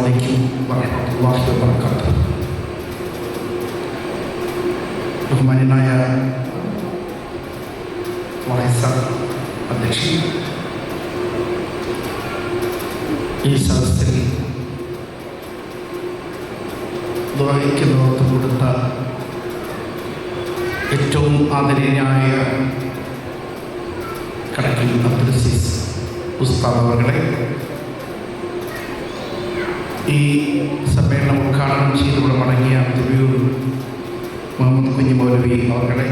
അലൈക്കും വറഹ്മത്തുള്ളാഹി വബറകാതുഹു. ബഹുമാന്യനായ വൈസ അധ്യക്ഷൻ ഈ സദസ്സിൽ ദുബായിക്ക് നേതൃത്വം കൊടുത്ത ഏറ്റവും ആദരണീയനായ കടക്കൽ അബ്ദുൽസീസ് ഉസ്താദ് അവരുടെ ഈ സമ്മേളനം ഉദ്ഘാടനം ചെയ്തുകൊണ്ട് മടങ്ങിയ ദിവ്യൂർ മുഹമ്മദ് കുഞ്ഞു മൗലവി അവരുടെ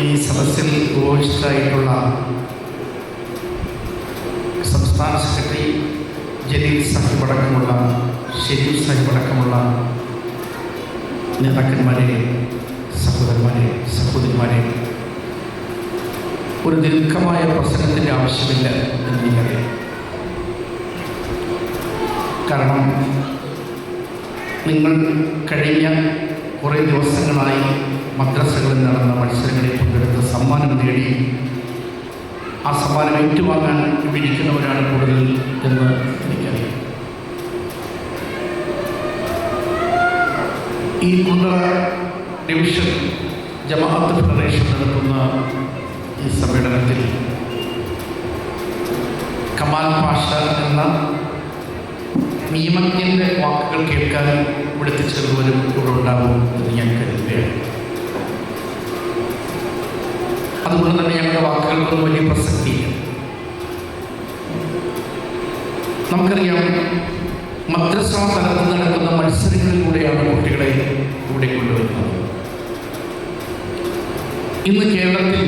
ഈ സദസ്സിൽ ഉപവിഷ്ടരായിട്ടുള്ള സംസ്ഥാന സെക്രട്ടറി ജലീൽ സാഹിബ് അടക്കമുള്ള ഷെരീഫ് സാഹിബ് അടക്കമുള്ള നേതാക്കന്മാരെ സഹോദരന്മാരെ സഹോദരിമാരെ ഒരു ദീർഘമായ പ്രസംഗത്തിന്റെ ആവശ്യമില്ല എന്ന് എനിക്കറിയാം. കാരണം നിങ്ങൾ കഴിഞ്ഞ കുറേ ദിവസങ്ങളായി മദ്രസകളിൽ നടന്ന മത്സരങ്ങളിൽ പങ്കെടുത്ത് സമ്മാനം നേടി ആ സമ്മാനം ഏറ്റുവാങ്ങാൻ വിരിക്കുന്നവരാണ് കൂടുതൽ എന്ന് എനിക്കറിയാം. ഈ കുണ്ടറ ഡിവിഷൻ ജമാഅത്ത് ഫെഡറേഷൻ നടത്തുന്ന ഈ സമ്മേളനത്തിൽ കമാൽ പാഷ എന്ന നിയമജ്ഞന്റെ വാക്കുകൾ കേൾക്കാൻ ഇവിടുത്തെ ചെറുവരും ഇവിടെ ഉണ്ടാകും എന്ന് ഞാൻ കരുതുകയാണ്. അതുകൊണ്ട് തന്നെ ഞങ്ങളുടെ വാക്കുകൾക്കൊന്നും വലിയ പ്രസക്തിയില്ല. നമുക്കറിയാം മദ്രസ തലത്തിൽ നടക്കുന്ന മത്സരങ്ങളിലൂടെയാണ് കുട്ടികളെ ഇവിടെ കൊണ്ടുവരുന്നത്. ഇന്ന് കേരളത്തിൽ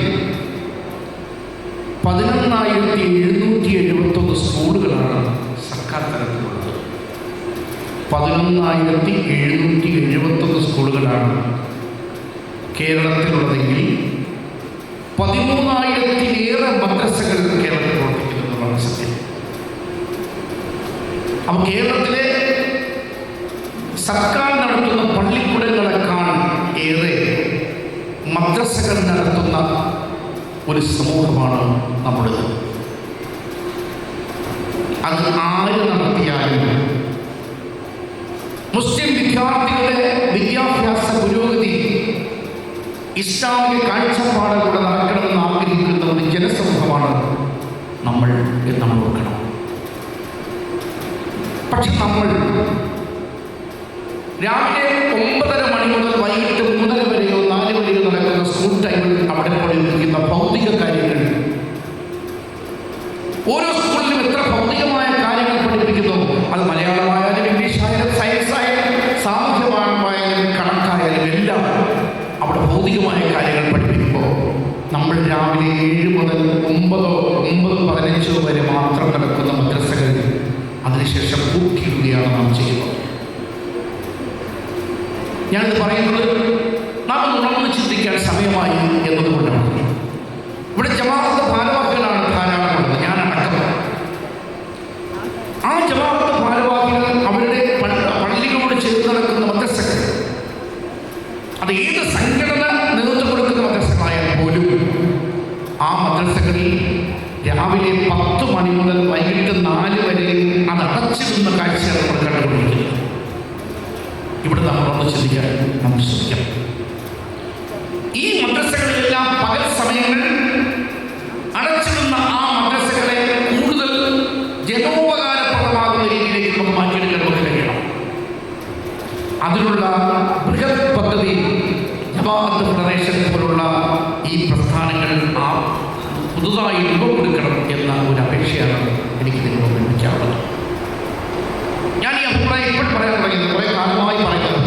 പതിനൊന്നായിരത്തി എഴുന്നൂറ്റി എഴുപത്തൊന്ന് സ്കൂളുകളാണ് സർക്കാർ തലത്തിലുള്ളത്. പതിനൊന്നായിരത്തി എഴുന്നൂറ്റി എഴുപത്തൊന്ന് സ്കൂളുകളാണ് കേരളത്തിലുള്ളതെങ്കിൽ പതിമൂന്നായിരത്തിലേറെ മദ്രസകൾ കേരളത്തിൽ പ്രവർത്തിക്കുന്നു എന്നുള്ളതാണ് സത്യം. അപ്പോൾ കേരളത്തിലെ സർക്കാർ നടത്തുന്ന പള്ളിക്കൂടങ്ങളെക്കാൾ ഏറെ മദ്രസകൾ നടത്തുന്ന ഒരു സമൂഹമാണ് നമ്മുടേത്. അത് മുസ്ലിം വിദ്യാർത്ഥികളുടെ വിദ്യാഭ്യാസ പുരോഗതി ഇസ്ലാമിക കാഴ്ചപ്പാടുകൂടെ നടക്കണമെന്ന് ആഗ്രഹിക്കുന്ന ഒരു ജനസമൂഹമാണ് നമ്മൾ എന്ന് നമ്മൾ പക്ഷെ നമ്മൾ രാവിലെ ഒമ്പതോ ഒമ്പത് പതിനഞ്ചോ വരെ മാത്രം നടക്കുന്ന മദ്രസകളിൽ അതിനുശേഷം പൂട്ടിയിടുകയാണ് നാം ചെയ്യുന്നത്. ഞാനിത് പറയുന്നത് നാം ഉണർന്ന് ചിന്തിക്കാൻ സമയമായി എന്നതുകൊണ്ടാണ്. ഇവിടെ ജമാഅത്ത് ഭാരവാഹികളാണ് ധാരാളമുള്ളത്. ഞാൻ അടക്കം ആ ജമാഅത്ത് ഭാരവാഹികൾ അവരുടെ പള്ളി- പള്ളികളോട് ചേർന്ന് നടക്കുന്ന മദ്രസകൾ അത് ഏത് സംഘടന നേതൃത്വം കൊടുക്കുന്ന മദ്രസകളായാൽ പോലും ആ മദ്രസകളിൽ രാവിലെ പത്ത് മണി മുതൽ വൈകിട്ട് നാല് വരെ അത് അടച്ചിടുന്ന കാഴ്ചയാണ് നമ്മൾ കണ്ടുകൊണ്ടിരിക്കുന്നത് നമ്മൾ ഒന്ന് ചിന്തിക്കാൻ നമുക്ക് ശ്രമിക്കാം. ഈ മദ്രസകളിലെല്ലാം പകൽ സമയങ്ങൾ അടച്ചിടുന്ന ആ മദ്രസകളെ കൂടുതൽ ജനോപകാരപ്രദമാകുന്ന രീതിയിലേക്ക് നമ്മൾ മാറ്റിയെടുക്കാൻ അതിനുള്ള ബൃഹത് പദ്ധതി ജമാഅത്ത് ഫെഡറേഷൻ പോലുള്ള ഈ പ്രസ്ഥാനങ്ങൾ ആ പുതുതായി രൂപം കൊടുക്കണം എന്ന ഒരു അപേക്ഷയാണ് എനിക്ക് നിങ്ങളോട് വിളിക്കാറുള്ളത് ഞാൻ ഈ അഭിപ്രായം ഇപ്പോൾ പറയാൻ തുടങ്ങിയത് കുറേ കാലമായി പറയുന്നത്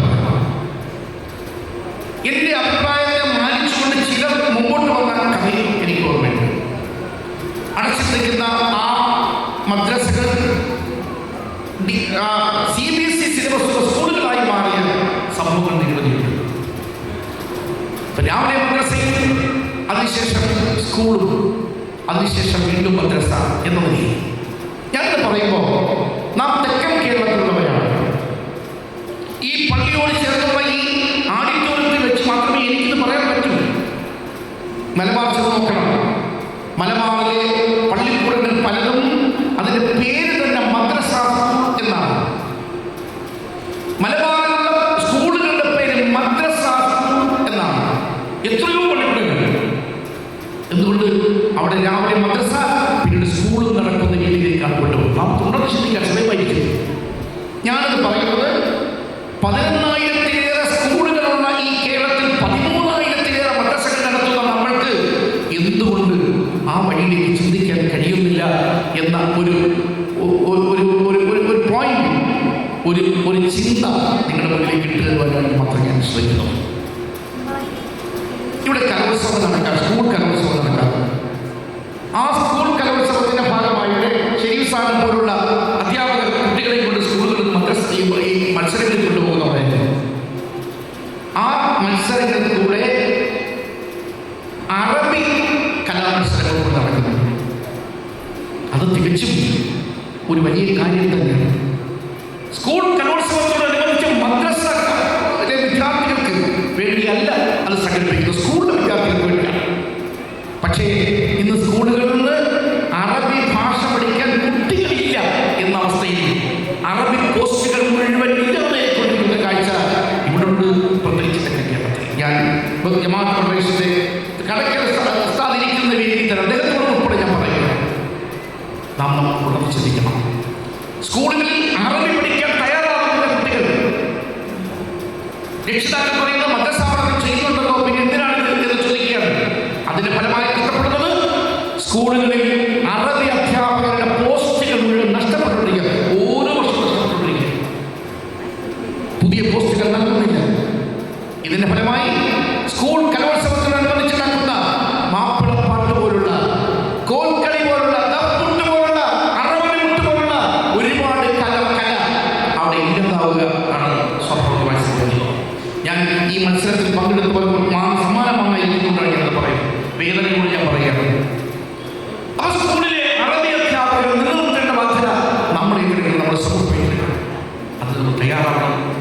എന്റെ അഭിപ്രായത്തെ മാനിച്ചുകൊണ്ട് ചിലർ മുമ്പോട്ട് വന്ന കഥയും എനിക്ക് ഓർമ്മയുണ്ട്. അടച്ചിട്ടിരിക്കുന്ന ആ മദ്രസകൾ സി ബി എസ് ഇ സ്കൂളുകളായി മാറിയ സംഭവങ്ങൾ നിരവധിയുണ്ട് രാവിലെ മദ്രസയിൽ അതിനുശേഷം സ്കൂളും അതിനുശേഷം വീണ്ടും മദ്രസ എന്ന നിലയിൽ. ഞാൻ പറയുമ്പോൾ നാം തെക്കൻ കേരളത്തിലുള്ളവരാണ് മലബാർച്ചത് നോക്കണം. മലബാറിലെ പള്ളിക്കൂടങ്ങൾ പലതും അതിന്റെ പേര് തന്നെ മദ്രസ എന്നാണ്. മലബാറിലുള്ള സ്കൂളുകളുടെ പേര് മദ്രസ എന്നാണ്. എത്രയോ പള്ളിക്കൂടങ്ങൾ. എന്തുകൊണ്ട് അവിടെ രാവിലെ മദ്രസ ആ വഴിയിലേക്ക് ചിന്തിക്കാൻ കഴിയുന്നില്ല എന്ന ഒരു ഒരു ഒരു ഒരു പോയിന്റ് ഒരു ഒരു ചിന്ത നിങ്ങളുടെ മുന്നിലേക്ക് ഇട്ടുതരുവാൻ വേണ്ടി മാത്രം ഞാൻ ശ്രമിക്കുന്നു. ഇവിടെ കലോത്സവം നടക്കാം സ്കൂൾ കലോത്സവം നടക്കാം ആ സ്കൂൾ കലോത്സവത്തിന്റെ ഭാഗമായിട്ട് ഷെരീഫ് സാറിനെ പോലുള്ള തന്നെ അദ്ദേഹത്തോട് ഉൾപ്പെടെ ഞാൻ പറയുന്നു. നാം നമ്മൾ ഉണർന്ന് ചിന്തിക്കണം സ്കൂളുകളിൽ അറബി പഠിക്കാൻ തയ്യാറാകുന്ന കുട്ടികൾ. രക്ഷിതാക്കൾ പറയുന്ന മതസ്ഥാപനം ചെയ്യുന്നുണ്ടല്ലോ പിന്നെ എന്തിനാണ് എന്ന് ചോദിക്കുകയാണ്. അതിന്റെ ഫലമായി കഷ്ടപ്പെടുന്നത് സ്കൂളുകളിൽ അറബി അധ്യാപകരുടെ പോസ്റ്റുകൾ മുഴുവൻ നഷ്ടപ്പെട്ടുകൊണ്ടിരിക്കുക ഓരോ വർഷം നഷ്ടപ്പെട്ടുകൊണ്ടിരിക്കുക പുതിയ പോസ്റ്റുകൾ നൽകുന്നില്ല ഇതിന്റെ ഫലമായി സ്കൂൾ കലോത്സവത്തിനനുബന്ധിച്ച് നടക്കുന്ന മാപ്പിളപ്പാട്ട് പോലുള്ള കോൽക്കളി പോലുള്ള ദഫ്മുട്ട് പോലുള്ള അറവനമുട്ട് പോലുള്ള ഒരുപാട് കല കല അവിടെ ഇല്ലാതാവുക ആണ് സ്വാഭാവികമായി സംഭവിക്കുന്നത് ഞാൻ ഈ സമ്മാനം വാങ്ങാതിരിക്കുന്നതുകൊണ്ടാണ് ഞാനത് പറയുന്നത്. വേദനയോട് ഞാൻ ആ സ്കൂളിലെ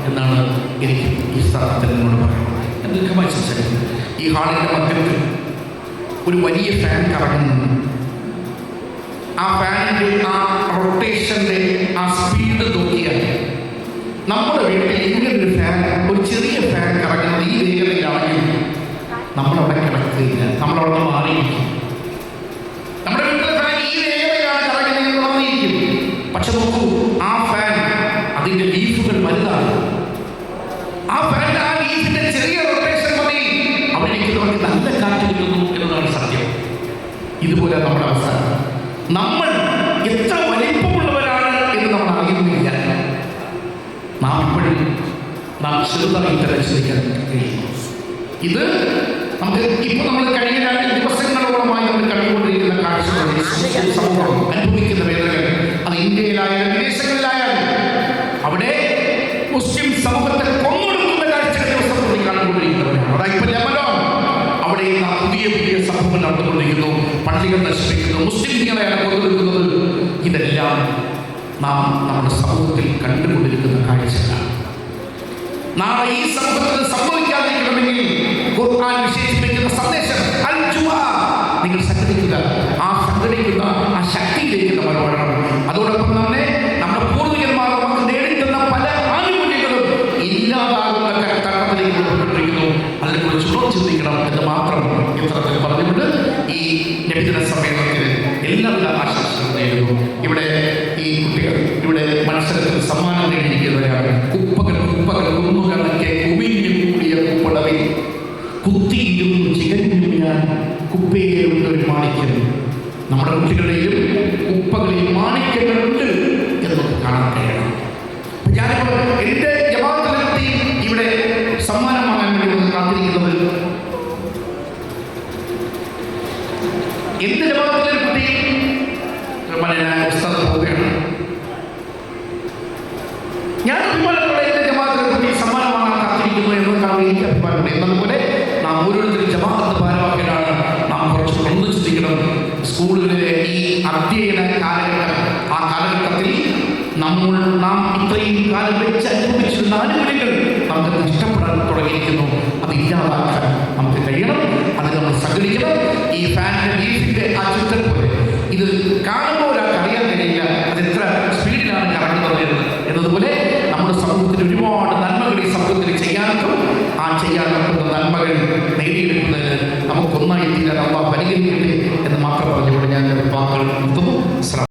എന്നാണ് ഈ പറയുന്നത്. ഈ ഹാളിന്റെ മധ്യത്തിൽ ഒരു വലിയ ഫാൻ കറങ്ങുന്നുണ്ട്. ആ ഫാനിന്റെ ആ ആ സ്പീഡ് നോക്കിയാൽ നമ്മുടെ വീട്ടിൽ നമ്മളവിടെ കിടക്കുകയില്ല. നമ്മളവിടെ മാറിയിരിക്കും. നമ്മുടെ വീട്ടിലെ ഫാൻ ഈ വേഗതയിലാണ് കറങ്ങുന്നതെന്ന് പറഞ്ഞിരിക്കും. പക്ഷെ നോക്കൂ ആ ഫാൻ അതിന്റെ ലീഫുകൾ വലുതാണ്. ആ ഫാനിന്റെ ആ ലീഫിന്റെ ചെറിയ റൊട്ടേഷൻ മതി. അവിടെ ഇരിക്കുന്നവർക്ക് നല്ല കാറ്റ് കിട്ടുന്നു എന്നതാണ് സത്യം. ഇതുപോലെ നമ്മുടെ അവസ്ഥ നമ്മൾ എത്ര വലിപ്പമുള്ളവരാണ് എന്ന് നമ്മൾ അറിയുന്നില്ല. നാം ഇപ്പോഴും നാം ചെറുതായി തിരച്ചിരിക്കാൻ കഴിയുന്നു ഇത് നമുക്ക് ഇപ്പൊ നമ്മൾ കഴിഞ്ഞ ദിവസങ്ങളോളമായി നമ്മൾ കണ്ടുകൊണ്ടിരിക്കുന്ന കാഴ്ചകൾ മുസ്ലിം സമൂഹം അനുഭവിക്കുന്ന വേദനകൾ. അത് ഇന്ത്യയിലായാലും വിദേശങ്ങളിലായാലും അവിടെ മുസ്ലിം സമൂഹത്തെ കൊന്നൊടുക്കുന്ന കാഴ്ചകൾ ദിവസം പ്രതി കണ്ടുകൊണ്ടിരിക്കുന്നവരാണ് അതാ ഇപ്പൊ അവിടെ ഇന്ന് പുതിയ പുതിയ സംഭവങ്ങൾ നടന്നുകൊണ്ടിരിക്കുന്നു. പള്ളികൾ നശിപ്പിക്കുന്നു. മുസ്ലിങ്ങളെയാണ് കൊന്നൊടുക്കുന്നത് ഇതെല്ലാം നാം നമ്മുടെ സമൂഹത്തിൽ കണ്ടുകൊണ്ടിരിക്കുന്ന കാഴ്ചകളാണ്. നാളെ ഈ സമൂഹത്തിൽ സംഭവിക്കാതിരിക്കണമെങ്കിൽ ഖുർആൻ വിശേഷിപ്പിക്കുന്ന. എല്ലാവിധ ആശംസകളും നേരുന്നു. ഇവിടെ ഈ കുട്ടികൾ ഇവിടെ മത്സരത്തിൽ സമ്മാനം നേടിയിരിക്കുന്നവരാണ്. കുപ്പകൾ കുപ്പകൾ കുന്നുകളൊക്കെ കുമിഞ്ഞും കൂടിയ കുപ്പടവിൽ. കുത്തിയിലും ചികഞ്ഞും ഞാൻ കുപ്പയിലുണ്ട് ഒരു മാണിക്യം നമ്മുടെ കുട്ടികളുടെയും കുപ്പകളിൽ മാണിക്യങ്ങളുണ്ട് എന്നൊക്കെ കാണാൻ കഴിയണം. എനിക്ക് അഭിമാനമുണ്ട് എന്നതുപോലെ നാം ഓരോരുത്തരും ജമാഅത്ത് ഭാരവാഹികളാണ്. നാം കുറച്ച് ഒന്ന് ചിന്തിക്കണം. സ്കൂളിലെ ഈ അധ്യയന കാലഘട്ടം ആ കാലഘട്ടത്തിൽ നമ്മൾ നാം ഇത്രയും കാലം വെച്ച് അനുഭവിച്ചിരുന്ന ആനുകൂല്യങ്ങൾ നമുക്ക് നഷ്ടപ്പെടാൻ തുടങ്ങിയിരിക്കുന്നു. അത് ഇല്ലാതാക്കാൻ നമുക്ക് കഴിയണം. അത് നമ്മൾ സംഘടിക്കണം ഈ ഫാനിന്റെ ലീഫിന്റെ ആ പോലെ ഇത് കാണുമ്പോൾ ഒരാൾക്ക് അറിയാൻ കഴിയില്ല അത് എത്ര സ്പീഡിലാണ് കറങ്ങുന്നത് എന്ന് എന്നതുപോലെ നമ്മുടെ സമൂഹത്തിൽ ഒരുപാട് നന്മകൾ ഈ സമൂഹത്തിൽ ചെയ്യാനൊക്കെ ആ ചെയ്യാൻ പറ്റുന്ന നന്മകൾ നേടിയെടുക്കുന്നതിന് നമുക്കൊന്നായി തീരാൻ അമ്മ പരിഗണിക്കട്ടെ എന്ന് മാത്രം പറഞ്ഞുകൊണ്ട് ഞാൻ വാക്കുകൾ നിർത്തുന്നു.